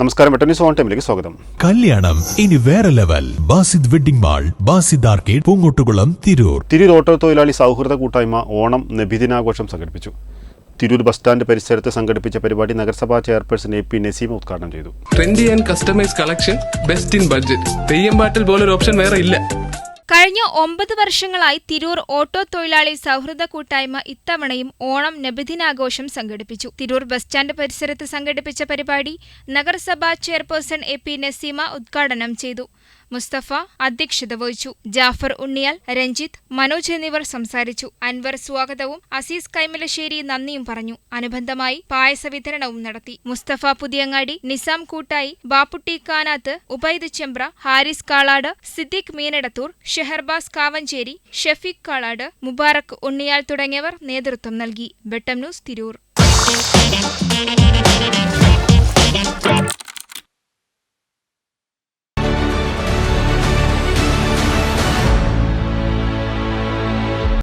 നമസ്കാരം വെട്ടനീസ് ഓൺ ടൈമിലേക്ക് സ്വാഗതം. കല്യാണം ഇനി വേറെ level Basid wedding mall Basid arcade Poongottukulam Tirur. Tirur auto തൊഴിലാളി സൗഹൃദ കൂട്ടായ്മ ഓണം നബിദിനാഘോഷം സംഘടിപ്പിച്ചു. തിരൂർ ബസ് സ്റ്റാൻഡ് പരിസരത്ത് സംഘടിപ്പിച്ച പരിപാടി നഗരസഭാ ചെയർപേഴ്സൺ എ പി നസീമ ഉദ്ഘാടനം ചെയ്തു. Trendy and customise collection best in budget Theyyam പാട്ടിൽ പോലൊരു ഓപ്ഷൻ വേറെ ഇല്ല. കഴിഞ്ഞ ഒമ്പത് വർഷങ്ങളായി തിരൂർ ഓട്ടോ തൊഴിലാളി സൗഹൃദ കൂട്ടായ്മ ഇത്തവണയും ഓണം നബിദിനാഘോഷം സംഘടിപ്പിച്ചു. തിരൂർ ബസ് സ്റ്റാൻഡ് പരിസരത്ത് സംഘടിപ്പിച്ച പരിപാടി നഗരസഭാ ചെയർപേഴ്സൺ എ പി നസീമ ഉദ്ഘാടനം ചെയ്തു. മുസ്തഫ അധ്യക്ഷത വഹിച്ചു. ജാഫർ ഉണ്ണിയാൽ രഞ്ജിത്ത് മനോജ് എന്നിവർ സംസാരിച്ചു. അൻവർ സ്വാഗതവും അസീസ് കൈമലശ്ശേരി നന്ദിയും പറഞ്ഞു. അനുബന്ധമായി പായസ വിതരണവും നടത്തി. മുസ്തഫ പുതിയങ്ങാടി നിസാം കൂട്ടായി ബാപ്പുട്ടി കാനാത്ത് ഉബൈദ് ചെമ്പ്ര ഹാരിസ് കാളാട് സിദ്ദിഖ് മീനടത്തൂർ ഷെഹർബാസ് കാവഞ്ചേരി ഷഫീഖ് കാളാട് മുബാറക് ഉണ്ണിയാൽ തുടങ്ങിയവർ നേതൃത്വം നൽകി. ബെട്ടം ന്യൂസ് തിരൂർ.